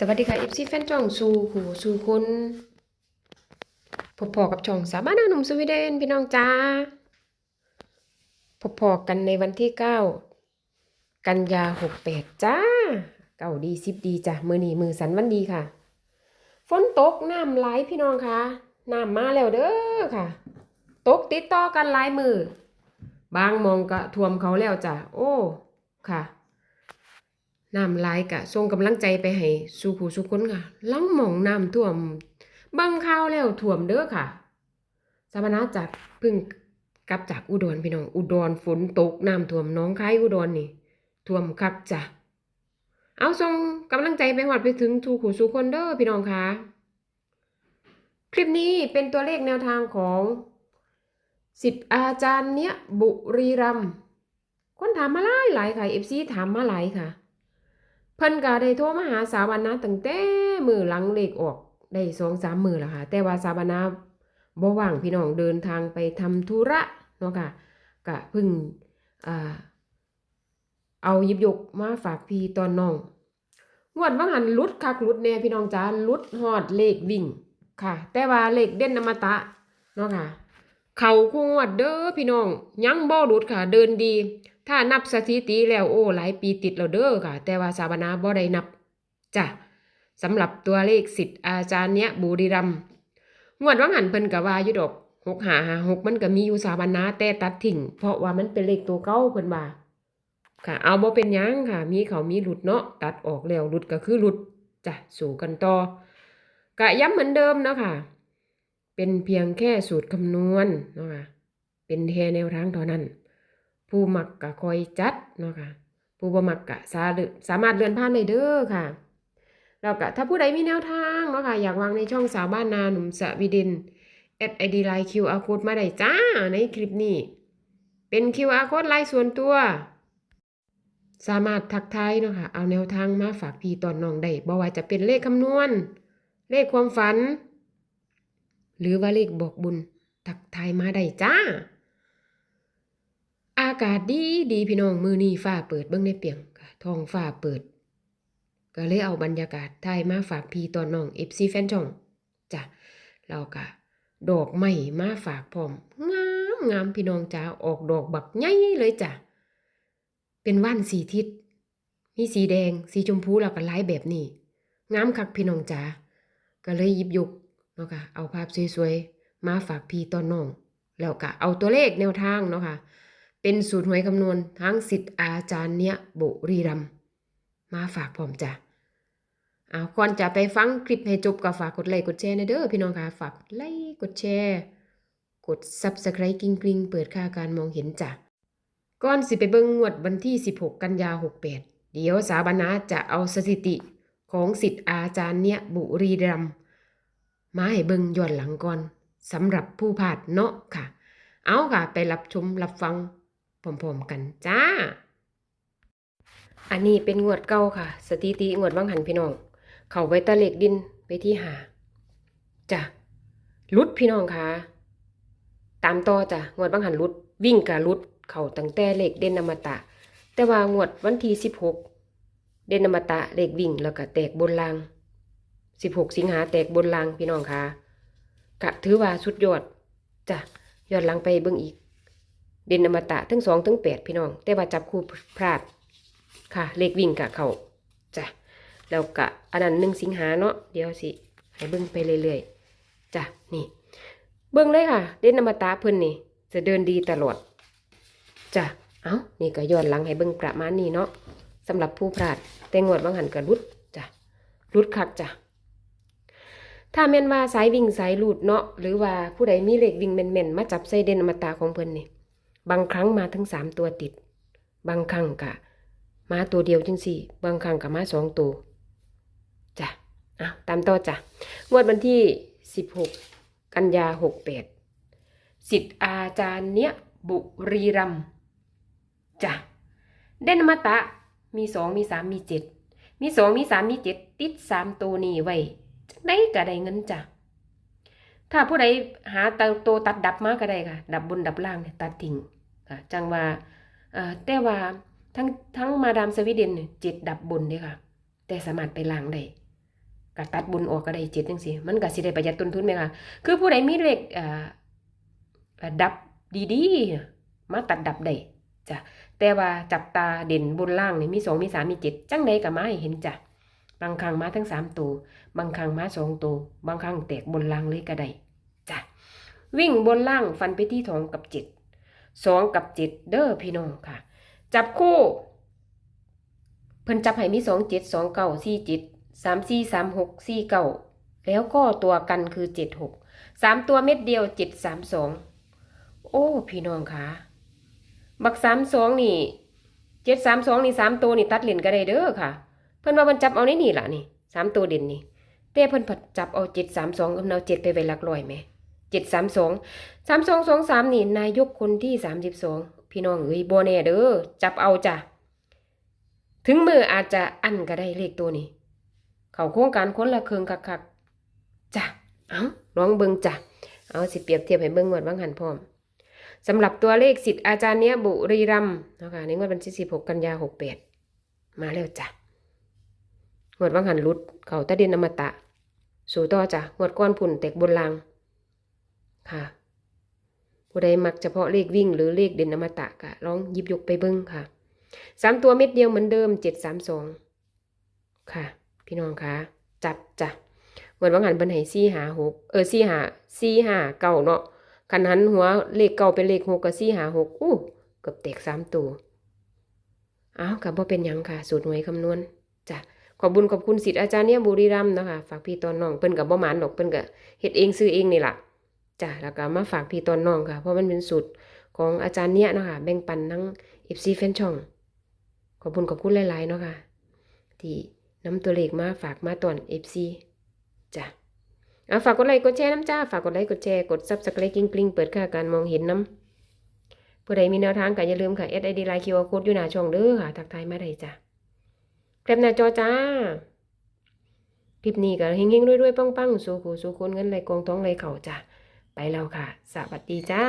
สวัสดีค่ะ FC แฟนจ่องสู่หูสู่คนพบพอกับช่องสามารถหนุ่มสวีเดนพี่น้องจ้าพบพอกันในวันที่9กันยา68จ้าเก่าดีสิบดีจ้ะมือนีมือสันวันดีค่ะฝนตกน้ำไหลพี่น้องค่ะน้ำมาแล้วเด้อค่ะตกติดต่อกันหลายมือบางมองก็ท่วมเขาแล้วจ้ะโอ้ค่ะ น้ำไหลกะส่งกำลังใจไปให้สู่ผู้สุคนค่ะลังหมองน้ำท่วมบังข่าวแล้วท่วมเด้อค่ะสามนาจากเพิ่งกลับจากอุดรพี่น้องอุดรฝนตกน้ำท่วมน้องคายอุดรนี่ท่วมคักจ้ะเอาส่งกำลังใจไปหอดไปถึงทูผู้สุคนเด้อพี่น้องค่ะคลิปนี้เป็นตัวเลขแนวทางของสิทธิ์อาจารย์เนี้ยบุรีรัมคนถามมาหลายหลายค่ะเอฟซีถามมาหลายค่ะ เพิ่นก็ได้โทรมาหาสาวนาตั้งแต่มือหลังเลขออกได้สองสามมือแล้วค่ะ แต่ว่าสาวนาบ่ว่างพี่น้องเดินทางไปทำธุระเนาะค่ะก็เพิ่งอ่าเอายิบยกมาฝากพี่ตอนน้องงวดว่าหันลุดคักลุดแน่พี่น้องจ้าลุดฮอดเลขวิ่งค่ะ แต่ว่าเลขเด่นนมตะเนาะค่ะ เขาคู่งวดเด้อพี่น้องยังบ่ลุดค่ะ เดินดี ถ้านับสถิติแล้วโอ้หลายปีติดแล้วเด้อค่ะ แต่ว่าสาบนาบ่ได้นับจ้ะสำหรับตัวเลขสิทธิ์อาจารย์เนี้ยบุรีรัมงวดว่างหันเพิ่นก็ว่ายู่ดอกหกหาหาหกมันก็มีอยู่สาบนาแต่ตัดทิ้งเพราะว่ามันเป็นเลขตัวเก่าเพิ่นว่าค่ะ เอาบ่เป็นยังค่ะ มีเขามีหลุดเนาะตัดออกแล้วหลุดก็คือหลุดจ้ะสู่กันต่อกะย้ำเหมือนเดิมเนาะค่ะ เป็นเพียงแค่สูตรคำนวณเนาะค่ะเป็นแค่แนวทางเท่านั้น ผู้มักก็คอยจัดเนาะค่ะผู้บ่มักก็สาสามารถเลื่อนผ่านได้เด้อค่ะแล้วก็ถ้าผู้ใดมีแนวทางเนาะค่ะอยากวางในช่องสาวบ้านนาหนุ่มสวีดินแอดไอดีไลน์ QR code มาได้จ้าในคลิปนี้ เป็น QR code ไลน์ส่วนตัว สามารถทักทายเนาะค่ะเอาแนวทางมาฝากพี่ตอนน้องได้บ่ว่าจะเป็นเลขคำนวณ เลขความฝัน หรือว่าเลขบอกบุญทักทายมาได้จ้า อากาศดีดีพี่น้องมือนี้ฟ้าเปิดเบิ่งในเปียงค่ะท้องฟ้าเปิด ก็เลยเอาบรรยากาศถ่ายมาฝากพี่ตอนน้อง FC แฟนช่องจ้ะแล้วก็ดอกไม้มาฝากพร้อมงามงามพี่น้องจ้าออกดอกบักใหญ่เลยจ้ะเป็นว่านสีทิศมีสีแดงสีชมพูแล้วก็ลายแบบนี้งามคักพี่น้องจ้าก็เลยยิบยุกเนาะค่ะเอาภาพสวยๆมาฝากพี่ตอนน้อง แล้วก็เอาตัวเลขแนวทางเนาะค่ะ เป็นสูตรหวยคำนวณทั้งสิทธิ์อาจารย์เนี้ยบุรีรัมมาฝากพร้อมจ้ะเอาก่อนจะไปฟังคลิปให้จบก็ฝากกดไลค์กดแชร์นะเด้อพี่น้องค่ะฝากกดไลค์กดแชร์กด Subscribe กิ้งกริงเปิดค่าการมองเห็นจ้ะก่อนสิไปเบิ่งงวดวันที่ 16 กันยา 68 เดี๋ยวสาบานาจะเอาสถิติของสิทธิ์อาจารย์เนี้ยบุรีรัมมาให้เบิ่งย้อนหลังก่อนสำหรับผู้พาดเนาะค่ะ เอาค่ะ ไปรับชมรับฟัง พร้อมๆกันจ้า อันนี้เป็นงวดเก่าค่ะ สถิติงวดว่างหันพี่น้อง เขาไปตะเล็กดินไปที่หาจ้ะลุดพี่น้องค่ะตามต่อจ้ะงวดว่างหันลุด วิ่งกับลุด เขาตั้งแต่เลขเด่นอมตะ แต่ว่างวดวันที่สิบหกเด่นอมตะเลขวิ่งแล้วก็แตกบนรางสิบหกสิงหาแตกบนรางพี่น้องค่ะกะถือว่าสุดยอดจ้ะย้อนหลังไปเบิ่งอีก เด่นอมตะทั้งสองทั้งแปดพี่น้อง แต่ว่าจับคู่พลาดค่ะ เลขวิ่งกะเขาจ้ะแล้วกะอันนั้นหนึ่งสิงหาเนาะเดี๋ยวสิให้เบิ่งไปเรื่อยๆจ้ะนี่ เบิ่งเลยค่ะ เด่นอมตะเพิ่นนี่ จะเดินดีตลอดจ้ะเอ้านี่ก็ย้อนหลังให้เบิ่งประมาณนี้เนาะสำหรับผู้พลาด แต่งวดบางหันก็รุดจ้ะรุดคักจ้ะถ้าแม่นว่าสายวิ่งสายลูดเนาะหรือว่าผู้ใดมีเลขวิ่งแม่นๆมาจับใส่เด่นอมตะของเพิ่นนี่ บางครั้งมาทั้งสามตัวติด บางครั้งกะมาตัวเดียวจังสี่ บางครั้งกะมาสองตัวจ้ะเอาตามต่อจ้ะงวดวันที่สิบหกกันยาหกแปดสิทธิ์อาจารย์เนี้ยบุรีรัมจ้ะเด่นอมตะมีสองมีสามมีเจ็ดมีสองมีสามมีเจ็ดติดสามตัวนี้ไว้จังได้ก็ได้เงินจ้ะถ้าผู้ใดหาตัวตวตัดดับมาก็ได้ค่ะ ดับบนดับล่างเนี่ยตัดทิ้ง ค่ะจังว่าแต่ว่าทั้งทั้งมาดามสวีเดนเจ็ดดับบนเด้ค่ะ แต่สามารถไปล้างได้ก็ตัดบุญออกก็ได้เจ็ดจังซี่มันก็สิได้ประหยัดต้นทุนไหมคะคือผู้ใดมีเลขดับดีๆมาตัดดับได้จ้ะแต่ว่าจับตาเด่นบนล่างนี่มีสองมีสามมีเจ็ดจังใดก็มาให้เห็นจ้ะบางครั้งมาทั้งสามตัวบางครั้งมาสองตัวบางครั้งแตกบนล่างเลยก็ได้จ้ะวิ่งบนล่างฟันไปที่สองกับเจ็ด สองกับเจ็ดเด้อพี่น้องค่ะ จับคู่ เพิ่นจับให้มีสองเจ็ดสองเก้าสี่เจ็ดสามสี่สามหกสี่เก้าแล้วก็ตัวกันคือเจ็ดหกสามตัวเม็ดเดียวเจ็ดสามสองโอ้พี่น้องค่ะบักสามสองนี่เจ็ดสามสองนี่สามตัวนี่ตัดเหรียญก็ได้เด้อค่ะ เพิ่นว่าเพิ่นจับเอาในนี่ล่ะนี่สามตัวเด่นนี่แต่เพิ่นผัดจับเอาเจ็ดสามสองเพิ่นเอาเจ็ดไปไว้หลักร้อยไหม เจ็ดสามสองสามสองสองสามนี่นายกคนที่สามสิบสองพี่น้องเอ้ยโบัวแน่เด้อจับเอาจ้ะถึงมืออาจจะอันก็ได้เลขตัวนี้ เขาโครงการคนละเคืองคักๆจ้ะเอาลองเบิงจ้ะเอาสิเปรียบเทียบให้เบิงงวดว่างหันพร้อมสำหรับตัวเลขสิทธิ์อาจารย์เนี้ยบุรีรัมนะคะในงวดวันที่16กันยา68มาแล้วจ้ะงวดว่างหันรุด เขาตะเดินอมตะ สู่ต่อจ้ะงวดก้อนผุ่นแตกบนลาง ค่ะ ผู้ใดมักเฉพาะเลขวิ่งหรือเลขเด่นอมตะก็ลองยิบยกไปเบิ่งค่ะสามตัวเม็ดเดียวเหมือนเดิมเจ็ดสามสองค่ะ พี่น้องคะจัดจ้ะเหมือนว่างันเป็นไหซี่หาหกเออซี่หาซี่หาเก่าเนาะคันหันหัวเลขเก่าเป็นเลขหกกับซี่หาหกอู้เกือบแตกสามตัวอ้าวกับว่าเป็นยังค่ะ สูตรหน่วยคำนวณจ้ะขอบบุญขอบคุณสิทธิ์อาจารย์เนี่ยบุรีรัมย์นะคะฝากพี่ตอนน้องเปิ้นกับบ่หมานดอกเปิ้นกับเฮ็ดเองซื้อเองนี่ล่ะ จ้ะแล้วก็มาฝากพี่ตอนน้องค่ะ เพราะมันเป็นสูตรของอาจารย์เนี่ยนะคะแบ่งปันทั้ง FC แฟนช่อง ขอบคุณขอบคุณหลายๆเนาะค่ะ ที่นำตัวเลขมาฝากมาตอน FC จ้ะเอาฝากกดไลค์กดแชร์น้ำจ้า ฝากกดไลค์กดแชร์กดซับสไครต์กริ๊งๆเปิดค่าการมองเห็นน้ำผู้ใดมีแนวทางก็อย่าลืมค่ะ SID ไลน์ QR Code อยู่หน้าช่องเด้อค่ะทักทายมาได้จ้ะแคปหน้าจอจ้าคลิปนี้ก็เฮงๆรวยๆปังๆสู่ขู่สู่คนเงินไหลกองท้องไหลเข่าจ้ะ ไปแล้วค่ะ สวัสดีจ้า